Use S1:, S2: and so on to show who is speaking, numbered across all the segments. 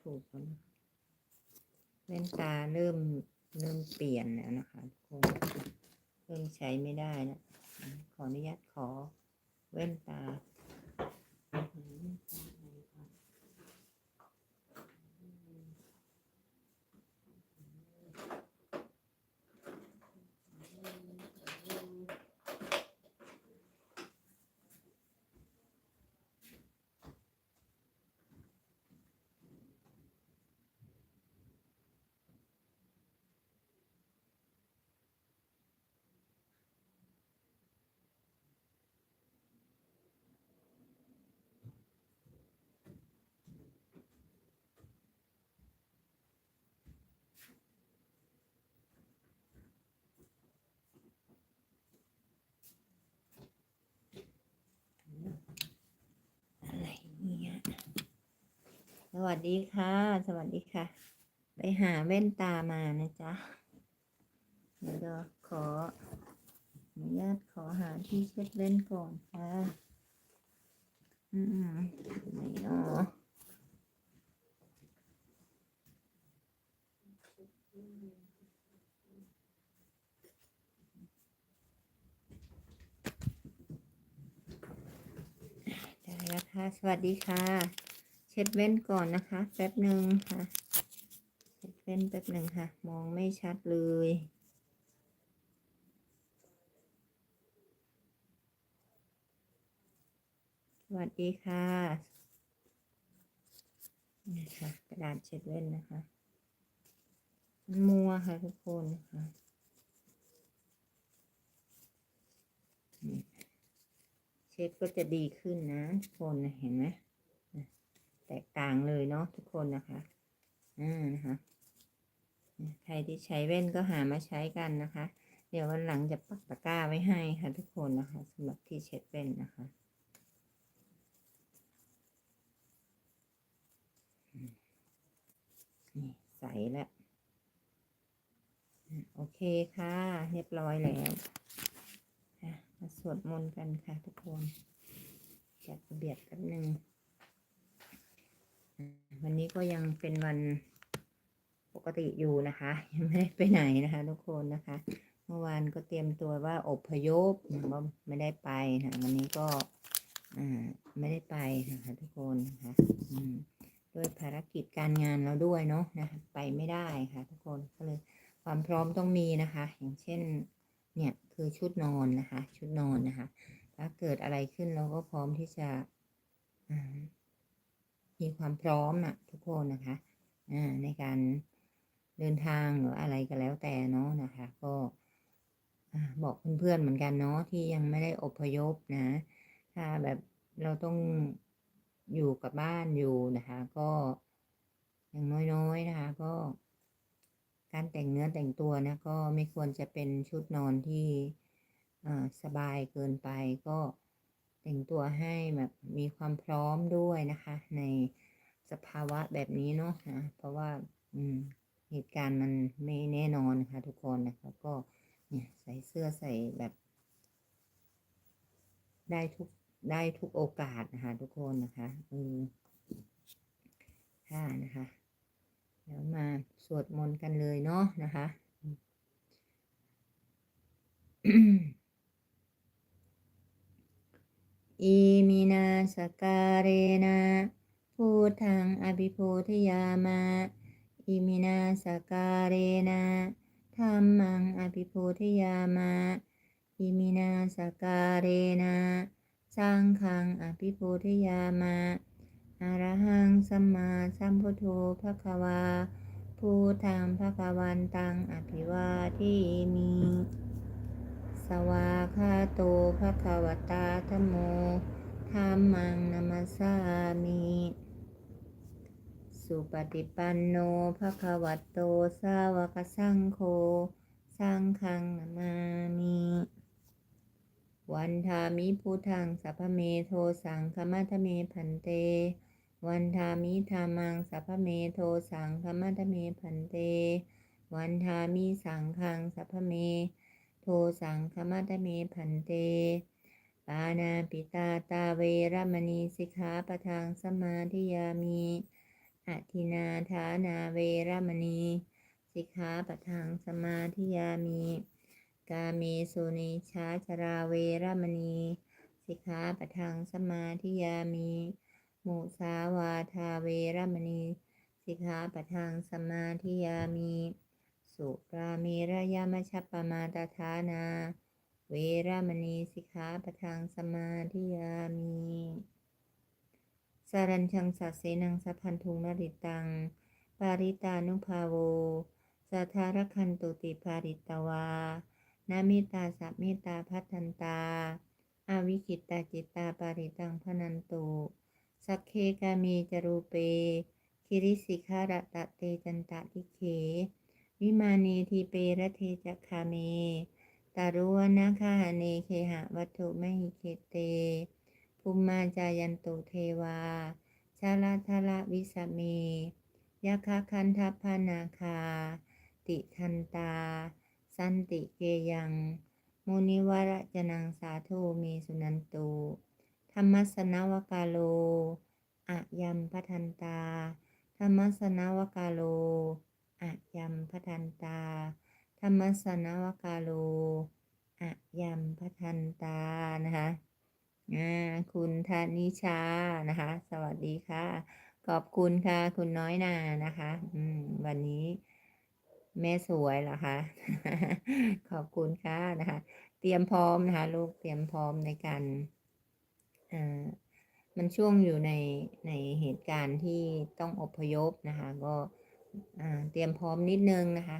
S1: ถูกแล้วนะเล่นตาเริ่มเริ่มเปลี่ยนแล้วนะคะทุกคนเริ่มใช้ไม่ได้แล้วขออนุญาตขอเว่นตา อะไรเนี่ยส วัสดีค่ะ สวัสดีค่ะ ไปหาแว่นตามานะจ๊ะ เดี๋ยวขออนุญาตขอหาที่เช็ดเล่นก่อนค่ะ อืมไหนเนาะได้แล้วค่ะ สวัสดีค่ะ เช็ดเว้นก่อนนะคะ แป๊บหนึ่งค่ะ เช็ดเว้นแป๊บหนึ่งค่ะ มองไม่ชัดเลยสวัสดีค่ะนี่ค่ะกระดาษเช็ดเว้นนะคะมันมัวค่ะทุกคนนะคะเช็ดก็จะดีขึ้นนะทุกคนเห็นไหม ตกต่างเลยเนาะทุกคนนะคะอ่านะคะใครที่ใช้แว่นก็หามาใช้กันนะคะ เดี๋ยววันหลังจะปักตะกร้าไว้ให้ค่ะทุกคนนะคะสำหรับที่เช็ดแว่นนะคะนี่ใสแล้วโอเคค่ะ เรียบร้อยแล้วมาสวดมนต์กันค่ะทุกคนจัดระเบียบกันหนึ่ง วันนี้ก็ยังเป็นวันปกติอยู่นะคะ ยังไม่ได้ไปไหนนะคะ ทุกคนนะคะ เมื่อวานก็เตรียมตัวว่าอบพยพนะว่าไม่ได้ไปนะวันนี้ก็อ่าไม่ได้ไปนะคะ ทุกคนนะคะด้วยภารกิจการงานเราด้วยเนาะนะคะไปไม่ได้ค่ะ ทุกคนก็เลยความพร้อมต้องมีนะคะ อย่างเช่น เนี่ยคือชุดนอนนะคะ ชุดนอนนะคะ ถ้าเกิดอะไรขึ้นเราก็พร้อมที่จะ มีความพร้อมนะทุกคนนะคะในการเดินทางหรืออะไรก็แล้วแต่เนาะนะคะ ก็บอกเพื่อนๆเหมือนกันเนาะที่ยังไม่ได้อพยพนะ ถ้าแบบเราต้องอยู่กับบ้านอยู่นะคะ ก็อย่างน้อยๆนะคะ ก็ การแต่งเนื้อแต่งตัวนะ ก็ไม่ควรจะเป็นชุดนอนที่สบายเกินไปก็ แต่งตัวให้แบบมีความพร้อมด้วยนะคะ ในสภาวะแบบนี้เนาะนะเพราะว่าอืมเหตุการณ์มันไม่แน่นอนนะคะทุกคนนะคะก็เนี่ยใส่เสื้อใส่แบบ ได้ทุกได้ทุกโอกาสนะคะทุกคนนะคะเออค่ะนะคะเดี๋ยวมาสวดมนต์กันเลยเนาะนะคะ อิมินาสการเรนะพุทธังอภิปูทยามะอิมินาสการเรนะธรรมังอภิปูทยามะอิมินาสการเรนะสังฆังอภิปูทยามะอรหังสัมมาสัมพุทโธภะคะวาพุทธังภะคะวันตังอภิวาทิมิส วาคาโตภะคะวตาธโมธรรมังนามัสามิ สุปฏิปันโนภะคะวะโตสาวกสังโฆสังฆังนามามิวันทามิพุทธังสัพเมโทสังคมัทเมพันเต วันทามิธรรมังสัพเมโทสังคมัทเมพันเต วันทามิสังฆังสัพเม โทสังคมัตเมพันเต ปานาปิตาตาเวรมณีสิกขาปทังสมาธิยามีอธินาทานาเวรมณี สิกขาปทังสมาธิยามี กาเมสุนิชาชราเวรมณี สิกขาปทังสมาธิยามีมุสาวาทาเวรมณี สิกขาปทังสมาธิยามี สุราเมระยามชัปปมาตทานา เวรมณีสิกขาปะทังสมาธิยามีสารัญชังสัสเสนังสัพพันธุงนริตัง ปาริตานุภาโวสัทธารคันตุติภาริตวานามิตาสัพเมตาพัฒนตา อาวิกิตตาจิตตาปาริตังพนันตุสักเคกามีจรูเป คิริสิกขาระตะเตจันตะทิเข วิมานีทีเประเทจักคาเมตารุวนาคาหเนเคหะวัตถุมหิเคเต ภูมิมาจายันตุเทวา ชาลาทละวิสเมยาคาคันทัพพานาคา ติทันตา สันติเกยัง มุนิวรจนังสาธุเมสุนันตุธรรมสนวกาโลอะยัมพทันตา ธรรมสนวกาโล อะยัมพทันตา ธรรมสนวกาโลอะยัมพทันตา นะคะอ่าคุณธนิชา นะคะ สวัสดีค่ะ ขอบคุณค่ะ คุณน้อยนานะคะ อืม วันนี้แม่สวยเหรอคะ ขอบคุณค่ะนะคะ เตรียมพร้อมนะคะ ลูกเตรียมพร้อมในการอ่ามันช่วงอยู่ในในเหตุการณ์ที่ต้องอพยพนะคะ ก็ เตรียมพร้อมนิดนึงนะคะ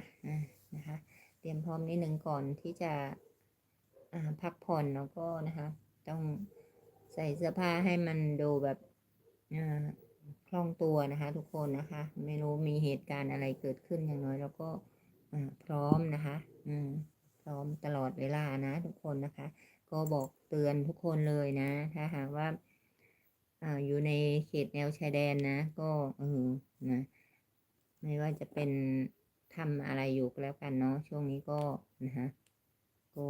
S1: นะคะ เตรียมพร้อมนิดนึงก่อนที่จะพักผ่อนแล้วก็นะคะ ต้องใส่เสื้อผ้าให้มันดูแบบคล่องตัวนะคะ ทุกคนนะคะ ไม่รู้มีเหตุการณ์อะไรเกิดขึ้นอย่างน้อยเราก็พร้อมนะคะ อืมพร้อมตลอดเวลานะ ทุกคนนะคะ ก็บอกเตือนทุกคนเลยนะ ถ้าหากว่าอ่าอยู่ในเขตแนวชายแดนนะ ก็เออนะ ไม่ว่าจะเป็นทำอะไรอยู่ก็แล้วกันเนาะช่วงนี้ก็นะฮะก็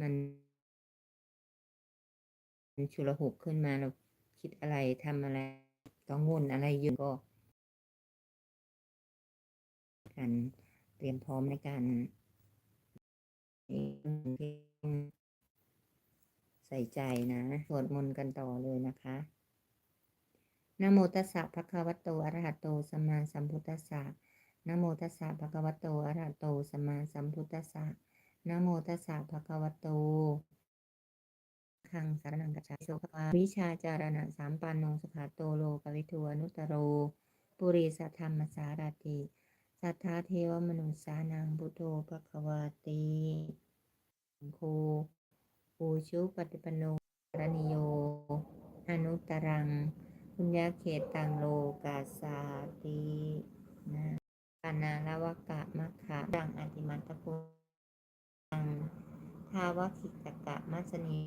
S1: มันมันชุลหุกขึ้นมาเราคิดอะไรทำอะไรต้องวุ่นอะไรเยอะก็ การเตรียมพร้อมในการใส่ใจนะสวดมนต์กันต่อเลยนะคะ นะโมตัสสะภะคะวะโตอะระหะโตสัมมาสัมพุทธัสสะนะโมตัสสะภะคะวะโตอะระหะโตสัมมาสัมพุทธัสสะนะโมตัสสะภะคะวะโตขังสารนังกัจจายโสภะวิชาจารณะสามปันโนสขาโตโลกวิทูอนุตโร ปุริสัทธรรมสารติสัทธาเทวมนุษสานังพุทโธภควาติโคปูชุปฏิปโนรณิโย อนุตตรัง พุญญาเขตตังโลกาสาตินะปานาลวกะมัคคะดังอติมัตตะพุตังทาวคิตกะมัสนี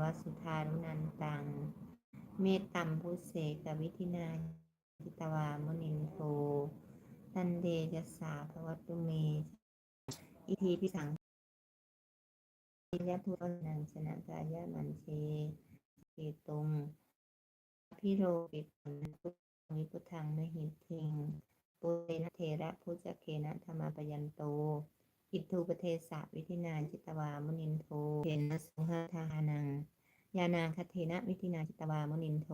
S1: วสุธารุนันตัง เมตตัมพุเสกวิธินาจิตวามุนินโทตันเดจสาภวัตุเม อิทีพิสังยะทุนังชนะกายะมันเชเกตุง พิโรปิปันพุทธังวิพุทธังมหิเทงปุเรนเทระพุจเกนะธรรมปยันโต อิทูปเทสะวิธินาจิตวามุนินโทเทนะสุหทานัง ยานาคเทนะวิธินาจิตวามุนินโท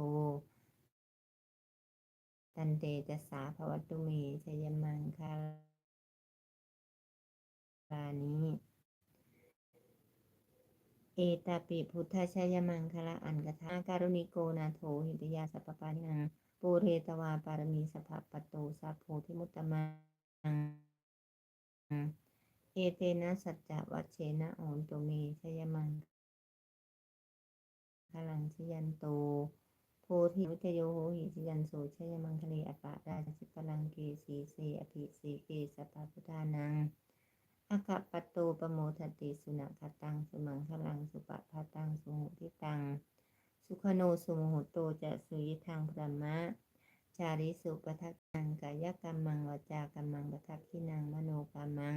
S1: ตันเตจะสาภวตุเมชยมังคาลานี้ เอตาปิพุทธชยมังคละอันกทาการุณิโกนาโถหิตยาสัพพปานินังปูเรตวาปารมีสัพพปโตสัพโพธิมุตตมังเอเตนะสัจจวัชเชนะโอนตุเมชยมังคลังชยันโตโพธิวิจโยโหหิชยันโสชยมังคเลอปะราชสิพลังเกสีเสอภิสีเกสัพพพุทธานัง อากะปะโตปโมทติสุนัขตังสุมังคลังสุปะพาตังสุหุทิตัง สุขโนสุโมโหโตจะสุยิทางพระมะ ชาริสุปทักนังกายกรรมังวจากรรมังปทักขินังมโนกรรมัง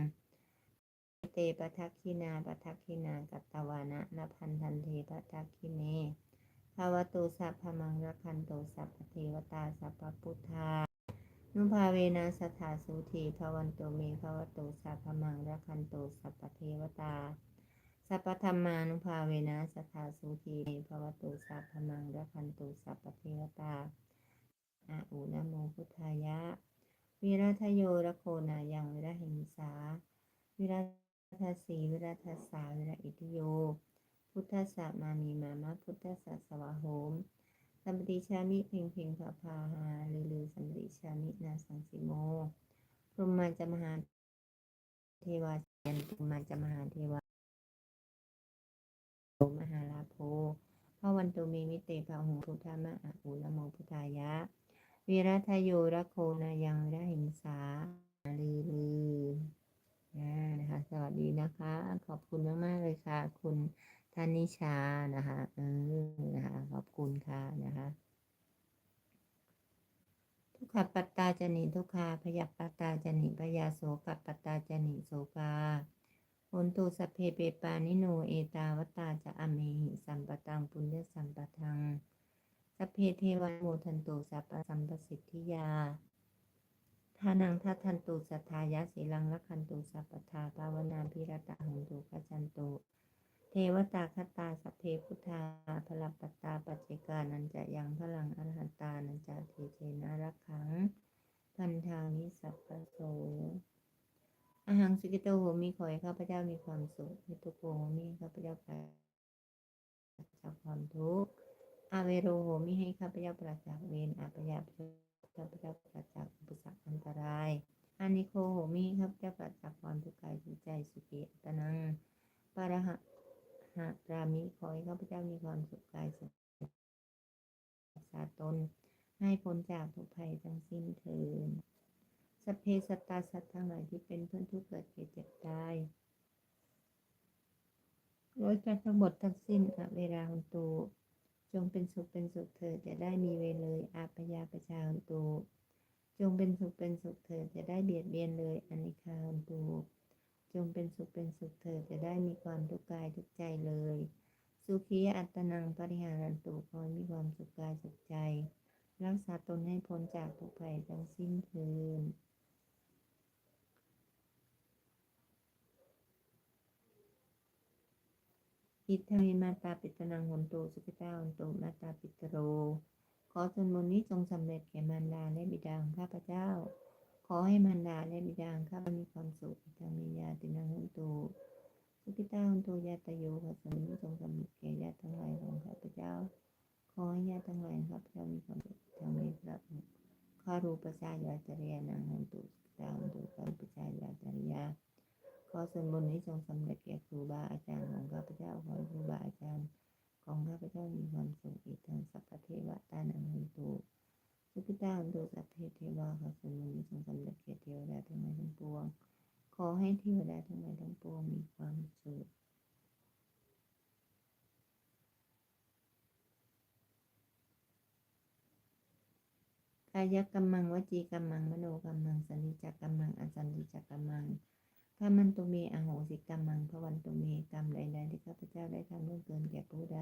S1: เตปทักขินาปทักขินากัตตวานะนพันธันเทปทักขิเนภาวะโตสัพพมังรักขันโตสัพพเทวตาสัพพุทธา นุภาเวนะสถาสุธีภวันโตเมภวโตสัพพมังรักขันโตสัพพเทวตา สัพพธรรมานุภาเวนะสถาสุธีเมภวโตสัพพมังรักขันโตสัพพเทวตาอาอุนะโมพุทธายะ วิรัทโยระโคนายังวิระหิงสา วิรัทสีวิรัทสาวิระอิตโย พุทธสสะมามีมามะพุทธสสะสวะโหม สัมปติชามิเพ่งเพ่งพาพาหาลือลือสัมปติชามินาสังสิโม พรหมาจะมหาเทวายันตุมาจะมหาเทวาโตมหาลาโภพระวันตุเมมิเตภาหุพุทธามะอะอุละโมพุทธายะวิรัทโยระโคนายังวิระหิงสาลือลือนะนะคะ สวัสดีนะคะ ขอบคุณมาก ๆ เลยค่ะ คุณ ธนิชานะคะเออนะคะขอบคุณค่ะนะคะทุกขปัตตาจนิทุกขาพยปัตตาจนิพยาโสกปปัตตาจนิโสกาโอนตุสพเพเปปานิโนเอตาวตาจะอเมหิสัมปตังปุญญสัมปทังสพเพเทวโมทันตุสัพสัมปสิทธิยาทานังทัทันตุสัทธายะสีลังละคันตุสัพพทาภาวนาพิรตะหังตุกจันตุ เทวตาคตาสัพเพพุทธาพลัปตตาปัจเจกานันจะยังพลังอรหันตานันจะเทเทนะรักขังพันทางนิสัพพโสอาหังสุกิโตโหมิขอให้ข้าพเจ้ามีความสุขมิตุโกโหมิให้ข้าพเจ้าปราศจากความทุกข์อาเวโรโหมิให้ข้าพเจ้าปราศจากเวรอาปยาข้าพเจ้าปราศจากอุปสรรคอันตรายอานิโคโหมิให้ข้าพเจ้าปราศจากความทุกข์กายทุกใจสุขีอัตนังปาระหะ หากรามิขอให้ข้าพเจ้ามีความสุขกายสุขษาตน ให้พ้นจากทุกภัยทั้งสิ้นเถิดสเพสตาสัตว์ทั้งหลายที่เป็นเพื่อนทุกข์เกิดเกิดเจ็บตายโดยการทั้งหมดทั้งสิ้นอะเวลาหุนตูจงเป็นสุขเป็นสุขเถิดจะได้มีเวรเลยอาปยาประชาหุนตูจงเป็นสุขเป็นสุขเถิดจะได้เบียดเบียนเลยอนิคาหุนตู จงเป็นสุขเป็นสุขเถิดจะได้มีความทุกข์กายทุกข์ใจเลย สุขีอัตนังปริหารันตุขอให้มีความสุขกายสุขใจ รักษาตนให้พ้นจากทุกภัยทั้งสิ้นเทินอิทธมิมาตาปิตนังหนโตสุขิตาหนโตมาตาปิตโร ขอส่วนบุญนี้จงสำเร็จแก่มารดาและบิดาของข้าพเจ้า ขอให้มารดาและบิดาข้าพมีความสุขทธามิยาตินังหุนโตสุขิตาหุนโตยาตโยขอสมนี้จงสำเร็จแก่ญาติทั้งหลายของข้าพเจ้า ขอให้ญาติทั้งหลายของข้าพเจ้ามีความสุขทางมีพระข้ารูปชายาจริยานังหุนโตสุขิตาหุนโตข้ารูปชายาจริยาขอส่วนบุญนี้จงสำเร็จแก่ครูบาอาจารย์ของข้าพเจ้าขอครูบาอาจารย์ ของข้าพเจ้ามีความสุขอีกทางสัพพเทวตานังหุนโต สุขิตาหุนโตสัพเพเทวาขอส่วนบุนี้จงสำเร็จแก่เทวดาทั้งหลายทั้งปวง ขอให้เทวดาทั้งหลายทั้งปวงมีความสุขกายกรรมังวจีกรรมังมโนกรรมังสันนิจกรรมังอสันนิจกรรมังข้ามันตุเมอโหสิกรรมังพระวันตุเมกรรมใดๆที่ข้าพเจ้าได้ทำล่วงเกินแก่ผู้ใด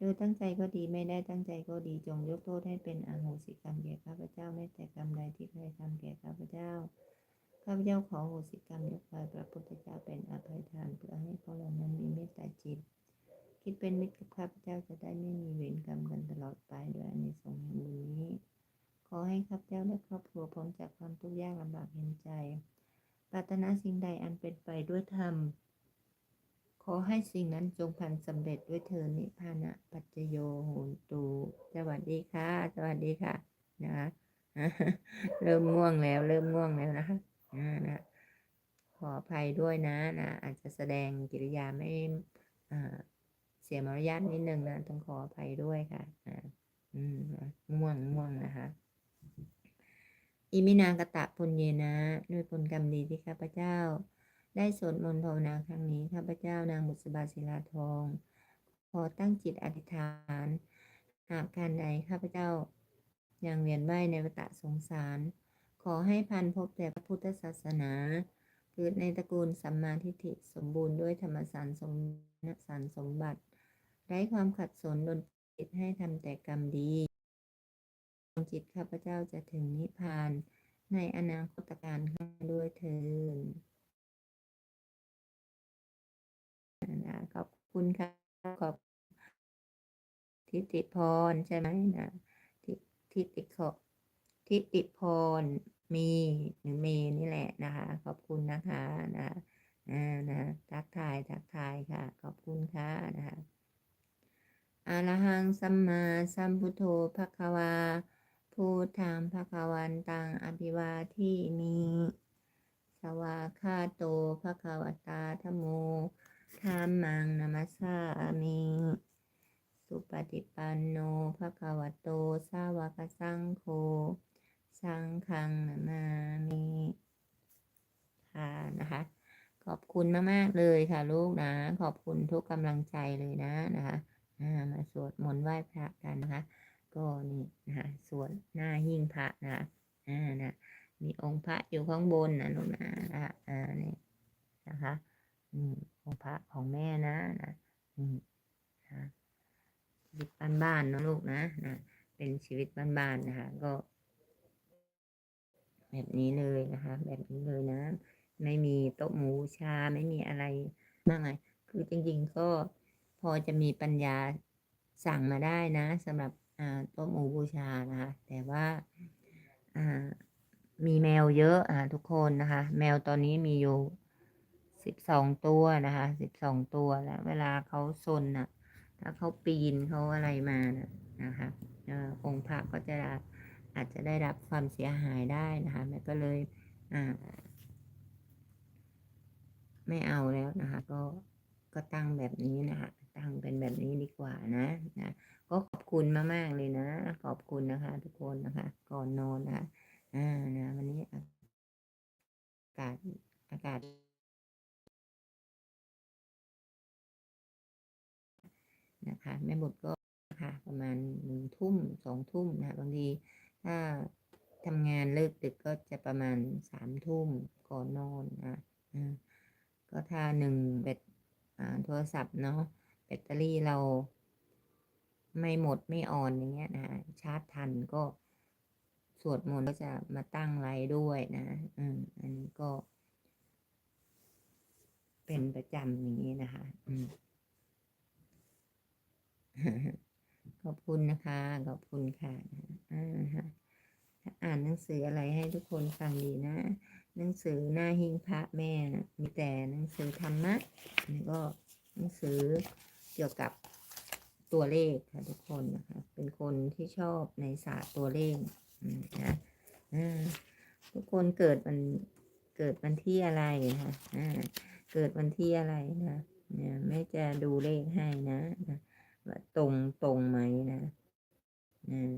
S1: โดยตั้งใจก็ดีไม่ได้ตั้งใจก็ดีจงยกโทษให้เป็นอโหสิกรรมแก่ข้าพเจ้าไม่แต่กรรมใดที่ใครทำแก่ข้าพเจ้าข้าพเจ้าขอโหสิกรรมยกไปพระพุทธเจ้าเป็นอภัยทานเพื่อให้เขาเหล่านั้นมีเมตตาจิต คิดเป็นมิตรกับข้าพเจ้าจะได้ไม่มีเวรกรรมกันตลอดไปโดยอานิสงส์แห่งบุญนี้ ขอให้ข้าพเจ้าและครอบครัวพ้นจากความทุกข์ยากลำบากเห็นใจปรารถนาสิ่งใดอันเป็นไปด้วยธรรม ขอให้สิ่งนั้นจงพันสำเร็จด้วยเธอนิพพานะปัจจโยโหนตู สวัสดีค่ะ สวัสดีค่ะ นะคะเริ่มง่วงแล้ว เริ่มง่วงแล้วนะคะนะขออภัยด้วยนะนะอาจจะแสดงกิริยาไม่เสียมารยาทนิดนึงนะต้องขออภัยด้วยค่ะอืมนะง่วงง่วงนะคะอิมินางกตะปุญเยนะด้วยผลกรรมดีที่ข้าพเจ้า ได้สวดมนต์ภาวนาครั้งนี้ข้าพเจ้านางบุษบาศิลาทอง ขอตั้งจิตอธิษฐาน หากการใดข้าพเจ้ายังเวียนว่ายในวัฏสงสาร ขอให้พันพบแต่พระพุทธศาสนาเกิดในตระกูลสัมมาทิฏฐิสมบูรณ์ด้วยธรรมสารสมสารสมบัติไร้ความขัดสนดนจิตให้ทำแต่กรรมดีจิตข้าพเจ้าจะถึงนิพพานในอนาคตการข้างหน้าด้วยเถิน นะขอบคุณค่ะขอบทิติพรใช่ไหมนะทิทิติขอทิติพรมีหรือเมนี่แหละนะคะ ขอบคุณนะคะนะอ่านะทักทายทักทายค่ะ ขอบคุณค่ะนะคะอรหังสัมมาสัมพุทโธภะควาพูดธรรมภะควันตังอภิวาที่มีสวาคาโตภะควตาธโม ธรรมังนามัสสามิสุปฏิปันโนภะคะวะโต สาวกสังโฆ สังฆังนามามิค่ะนะคะ ขอบคุณมาก ๆ เลยค่ะลูกนะ ขอบคุณทุกกำลังใจเลยนะนะคะมาสวดมนต์ไหว้พระกันนะคะ ก็นี่นะคะสวดหน้าหิ้งพระนะอ่านะมีองค์พระอยู่ข้างบนนะลูกนะนะคะอ่านี่นะคะอืม ของพระของแม่นะนะอืมนะชีวิตบ้านๆเนอะลูกนะนะ เป็นชีวิตบ้านๆนะคะ ก็ แบบนี้เลยนะคะ แบบนี้เลยนะ ไม่มีโต๊ะหมูชาไม่มีอะไรมากมายคือจริงๆก็พอจะมีปัญญาสั่งมาได้นะสำหรับโต๊ะหมูบูชานะคะ แต่ว่าอ่ามีแมวเยอะอ่าทุกคนนะคะ แมวตอนนี้มีอยู่ สิบสองตัวนะคะสิบสองตัวแล้ว เวลาเขาซนอะ ถ้าเขาปีนเขาอะไรมานะนะคะอองค์พระก็จะอาจจะได้รับความเสียหายได้นะคะแม่ก็เลยไม่เอาแล้วนะคะ ก็ก็ตั้งแบบนี้นะคะ ตั้งเป็นแบบนี้ดีกว่านะนะก็ขอบคุณมากๆเลยนะ ขอบคุณนะคะ ทุกคนนะคะ ก่อนนอนนะคะอ่านะวันนี้อากาศอากาศ นะคะแม่บทก็ค่ะประมาณหนึ่งทุ่มสองทุ่มนะคะบางทีถ้าทำงานเลิกดึกก็จะประมาณสามทุ่มก่อนนอนนะก็ถ้าหนึ่งแบตโทรศัพท์เนาะแบตเตอรี่เราไม่หมดไม่อ่อนอย่างเงี้ยนะชาร์จทันก็สวดมนต์ก็จะมาตั้งไลน์ด้วยนะอืมอันนี้ก็ เป็นประจำอย่างนี้นะคะ อืม ขอบคุณนะคะ ขอบคุณค่ะอ่าฮะอ่านหนังสืออะไรให้ทุกคนฟังดีนะ หนังสือหน้าหิ้งพระแม่นะมีแต่หนังสือธรรมะแล้วก็หนังสือเกี่ยวกับตัวเลขค่ะทุกคนนะคะ เป็นคนที่ชอบในศาสตร์ตัวเลขนะทุกคนเกิดวันเกิดวันที่อะไรนะคะอ่าเกิดวันที่อะไรนะเนี่ยแม่จะดูเลขให้นะนะ ว่าตรงตรงไหมนะอืม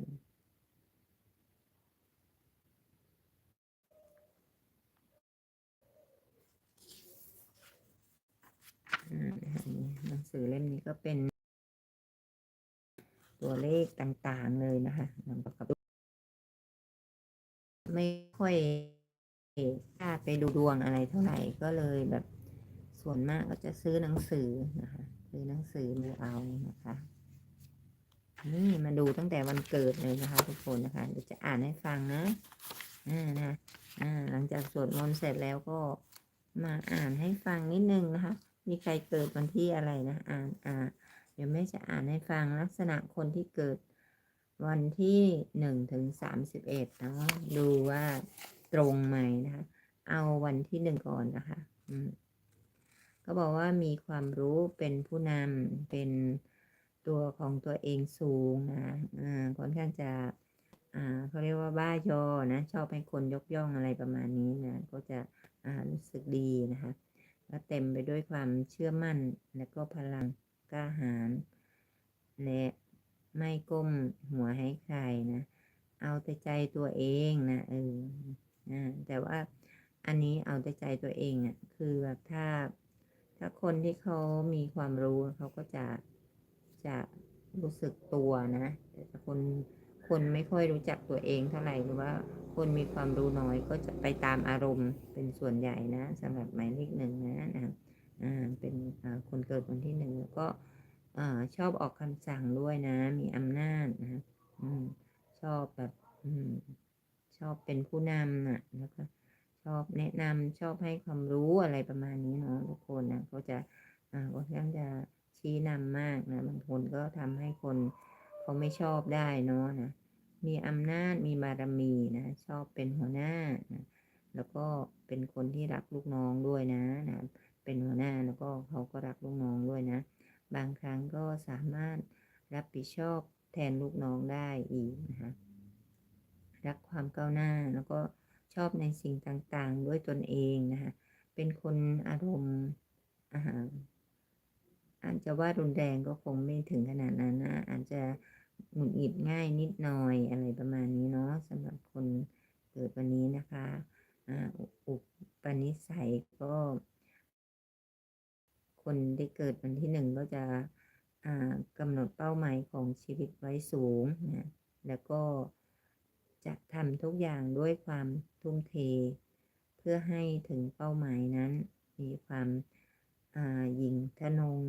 S1: อ่านหนังสือเล่มนี้ก็เป็น ตัวเลขต่างๆเลยนะคะนำประกอบไม่ค่อยกล้าไปดูดวงอะไรเท่าไหร่ก็เลยแบบส่วนมากก็จะซื้อหนังสือนะคะ ซื้อหนังสือมาเอานะคะ นี่มาดูตั้งแต่วันเกิดเลยนะคะ ทุกคนนะคะเดี๋ยวจะอ่านให้ฟังนะอ่านะอ่าหลังจากสวดมนต์เสร็จแล้วก็มาอ่านให้ฟังนิดนึงนะคะ มีใครเกิดวันที่อะไรนะ อ่านอ่าเดี๋ยวแม่จะอ่านให้ฟังลักษณะคนที่เกิดวันที่หนึ่งถึงสามสิบเอ็ดนาะดูว่าตรงไหมนะคะ เอาวันที่หนึ่งก่อนนะคะ อืม ก็บอกว่ามีความรู้เป็นผู้นำเป็นตัวของตัวเองสูงนะอ่าค่อนข้างจะอ่าเขาเรียกว่าบ้ายอนะ ชอบให้คนยกย่องอะไรประมาณนี้นะ ก็จะอ่ารู้สึกดีนะคะก็เต็มไปด้วยความเชื่อมั่น และก็พลังกล้าหาญและไม่ก้มหัวให้ใครนะ เอาแต่ใจตัวเองนะเอออ่าแต่ว่าอันนี้เอาแต่ใจตัวเองอะคือแบบถ้า ถ้าคนที่เขามีความรู้เขาก็จะจะรู้สึกตัวนะแต่คนคนไม่ค่อยรู้จักตัวเองเท่าไหร่หรือว่าคนมีความรู้น้อยก็จะไปตามอารมณ์เป็นส่วนใหญ่นะสำหรับหมายเลขหนึ่งนะนะอ่าเป็นคนเกิดวันที่หนึ่งแล้วก็อชอบออกคำสั่งด้วยนะ มีอำนาจนะอืชอบแบบอืชอบเป็นผู้นำน่ะแล้วก็ ชอบแนะนำชอบให้ความรู้อะไรประมาณนี้เนาะทุกคนนะก็จะอ่าก็ค่อนข้างจะชี้นำมากนะบางคนก็ทำให้คนเขาไม่ชอบได้เนาะนะมีอำนาจมีบารมีนะชอบเป็นหัวหน้านะแล้วก็เป็นคนที่รักลูกน้องด้วยนะนะเป็นหัวหน้าแล้วก็เขาก็รักลูกน้องด้วยนะ บางครั้งก็สามารถรับผิดชอบแทนลูกน้องได้อีกนะคะรักความก้าวหน้าแล้วก็ ชอบในสิ่งต่างๆ ด้วยตนเองนะคะเป็นคนอารมณ์อาหารอาจจะว่ารุนแรงก็คงไม่ถึงขนาดนั้นนะอาจจะหงุดหงิดง่ายนิดหน่อยอะไรประมาณนี้เนาะสำหรับคนเกิดวันนี้นะคะอุปนิสัยก็ คนที่เกิดวันที่หนึ่งก็จะอ่ากำหนดเป้าหมายของชีวิตไว้สูงนะแล้วก็ จะทำทุกอย่างด้วยความทุ่มเท เพื่อให้ถึงเป้าหมายนั้น มีความหยิงทะนง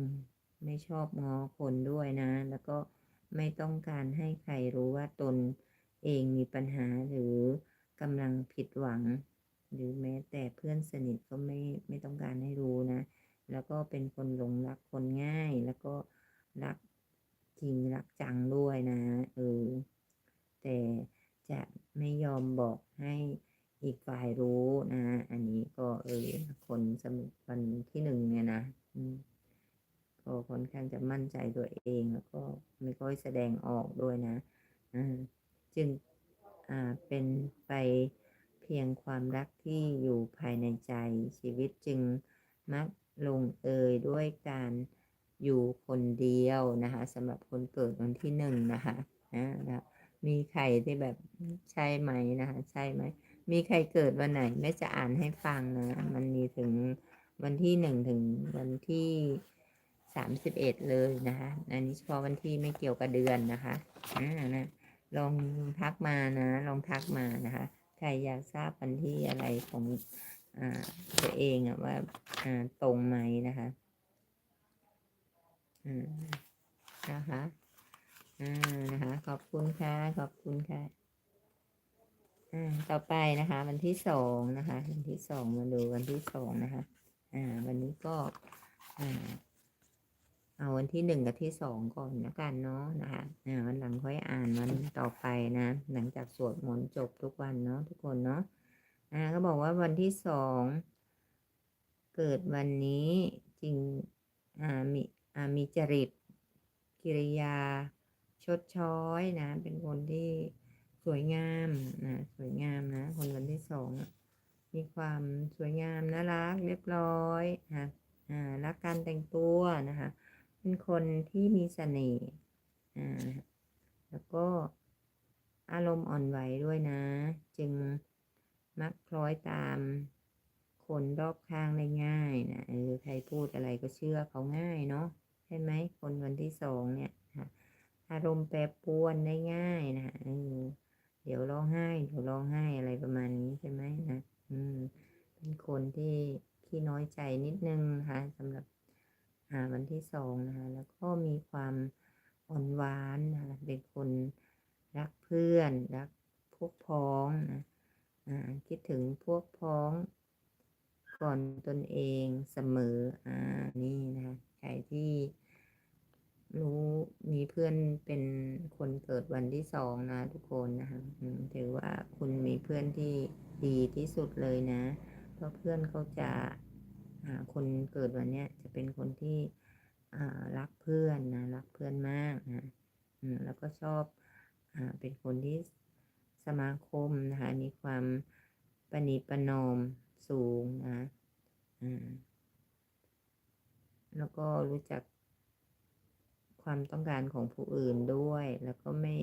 S1: ไม่ชอบงอคนด้วยนะ แล้วก็ไม่ต้องการให้ใครรู้ว่าตนเองมีปัญหาหรือกำลังผิดหวัง หรือแม้แต่เพื่อนสนิทก็ไม่ไม่ต้องการให้รู้นะ แล้วก็เป็นคนหลงรักคนง่าย แล้วก็รักจริงรักจังด้วยนะเออแต่ จะไม่ยอมบอกให้อีกฝ่ายรู้นะ อันนี้ก็เออคนสมุวันที่หนึ่งเนี่ยนะก็ค่อนข้างจะมั่นใจตัวเองแล้วก็ไม่ค่อยแสดงออกด้วยนะอ่าจึงอ่าเป็นไปเพียงความรักที่อยู่ภายในใจชีวิตจึงมักลงเอยด้วยการอยู่คนเดียวนะคะสำหรับคนเกิดวันที่หนึ่งนะคะนะนะ มีใครที่แบบใช่ไหมนะคะใช่ไหม มีใครเกิดวันไหนแม่จะอ่านให้ฟังนะ มันมีถึงวันที่หนึ่งถึงวันที่สามสิบเอ็ดเลยนะคะอันนี้เฉพาะวันที่ไม่เกี่ยวกับเดือนนะคะอ่านะลองทักมานะ ลองทักมานะคะ ใครอยากทราบวันที่อะไรของอตัวเองอะว่าอ่าตรงไหมนะคะ อืมนะคะ อ่านะคะ ขอบคุณค่ะ ขอบคุณค่ะอ่าต่อไปนะคะ วันที่สองนะคะ วันที่สองมาดูวันที่สองนะคะ อ่า วันนี้ก็อ่าเอาวันที่หนึ่งกับที่สองก่อนแล้วกันเนาะนะคะอ่าวันหลังค่อยอ่านวันต่อไปนะ หลังจากสวดมนต์จบทุกวันเนาะทุกคนเนาะอ่าก็บอกว่าวันที่สองเกิดวันนี้จริงอ่ามีอ่ามีจริตกิริยา ชดช้อยนะ เป็นคนที่สวยงามนะสวยงามนะ คนวันที่สองมีความสวยงามน่ารักเรียบร้อยนะอ่ารักการแต่งตัวนะคะเป็นคนที่มีเสน่ห์อ่าแล้วก็อารมณ์อ่อนไหวด้วยนะ จึงมักคล้อยตามคนรอบข้างได้ง่ายนะเออใครพูดอะไรก็เชื่อเขาง่ายเนาะใช่ไหมคนวันที่สองเนี่ย อารมณ์แปรปรวนได้ง่ายนะเออเดี๋ยวร้องไห้เดี๋ยวร้องไห้อะไรประมาณนี้ใช่ไหมนะอืม เป็นคนที่ขี้น้อยใจนิดนึงค่ะสำหรับอ่าวันที่สองนะคะแล้วก็มีความอ่อนหวานนะคะเป็นคนรักเพื่อนรักพวกพ้องนะอ่าคิดถึงพวกพ้องก่อนตนเองเสมออ่านี่นะคะใครที่ รู้มีเพื่อนเป็นคนเกิดวันที่สองนะทุกคนนะคะถือว่าคุณมีเพื่อนที่ดีที่สุดเลยนะ เพราะเพื่อนเขาจะคนเกิดวันเนี้ยจะเป็นคนที่อ่ารักเพื่อนนะรักเพื่อนมากนะอืมแล้วก็ชอบอ่าเป็นคนที่สมาคมนะคะมีความประนีประนอมสูงนะอ่าแล้วก็รู้จัก ความต้องการของผู้อื่นด้วย แล้วก็ไม่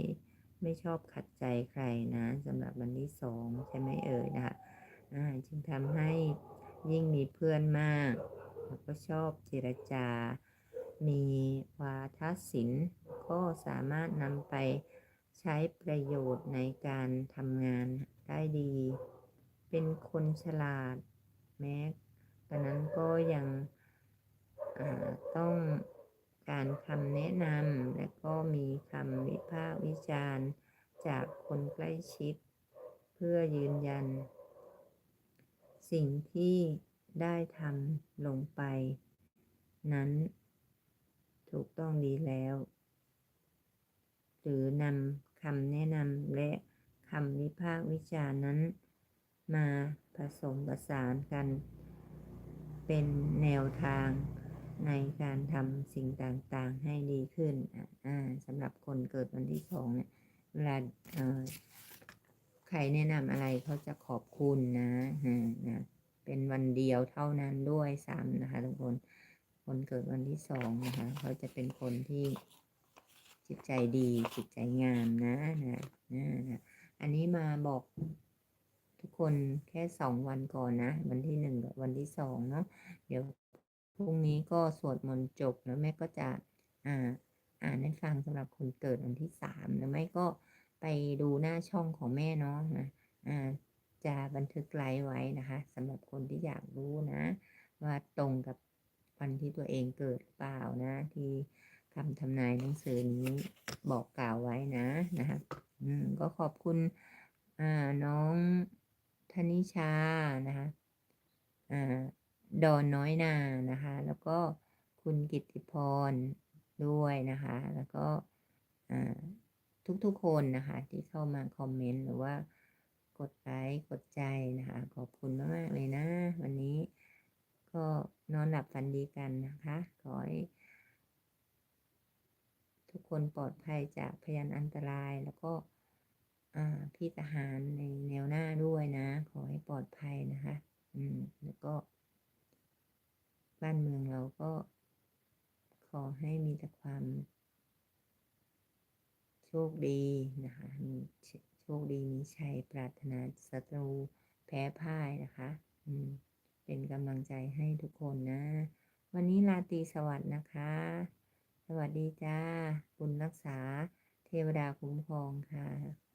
S1: ไม่ชอบขัดใจใครนะสำหรับวันที่สองใช่ไหมเอ่ยนะคะจึงทำให้ยิ่งมีเพื่อนมาก แล้วก็ชอบเจรจา มีวาทศิลป์ก็สามารถนำไปใช้ประโยชน์ในการทำงานได้ดี เป็นคนฉลาดแม้ตอนนั้นก็ยังต้อง การคำแนะนำและก็มีคำวิพากษ์วิจารณ์จากคนใกล้ชิด เพื่อยืนยัน สิ่งที่ได้ทำลงไป นั้น ถูกต้องดีแล้ว หรือนำคำแนะนำและคำวิพากษ์วิจารณ์นั้น มาผสมประสานกัน เป็นแนวทาง ในการทำสิ่งต่างๆให้ดีขึ้นอ่าสำหรับคนเกิดวันที่สองเนี่ยเวลาเอ่อใครแนะนำอะไรเขาจะขอบคุณนะอ่านะเป็นวันเดียวเท่านั้นด้วยซ้ำนะคะทุกคนคนเกิดวันที่สองนะคะเขาจะเป็นคนที่จิตใจดีจิตใจงามนะนะนะนะอันนี้มาบอกทุกคนแค่สองวันก่อนนะ วันที่หนึ่งกับวันที่สองเนาะเดี๋ยว พรุ่งนี้ก็สวดมนต์จบแล้วแม่ก็จะอ่าอ่านให้ฟังสำหรับคนเกิดวันที่สามหรือไม่ก็ไปดูหน้าช่องของแม่เนาะนะอ่าจะบันทึกไลฟ์ไว้นะคะสำหรับคนที่อยากรู้นะ ว่าตรงกับวันที่ตัวเองเกิดเปล่านะ ที่คำทำนายหนังสือนี้บอกกล่าวไว้นะนะคะอืมก็ขอบคุณอ่าน้องธนิชานะคะอ่า ดอนน้อยนานะคะ แล้วก็คุณกิติพรด้วยนะคะ แล้วก็ทุกๆคนนะคะ ที่เข้ามาคอมเมนต์หรือว่ากดไลค์กดใจนะคะ ขอบคุณมากๆเลยนะ วันนี้ก็นอนหลับฝันดีกันนะคะ ขอให้ทุกคนปลอดภัยจากพยานอันตรายแล้วก็พี่ทหารในแนวหน้าด้วยนะ ขอให้ปลอดภัยนะคะ อืม แล้วก็ บ้านเมืองเราก็ขอให้มีแต่ความโชคดีนะคะมีโชคดีมีชัยปรารถนาศัตรูแพ้พ่ายนะคะ อืม เป็นกำลังใจให้ทุกคนนะ วันนี้ราตีสวัสดิ์นะคะ สวัสดีจ้าบุญรักษาเทวดาคุ้มครองค่ะ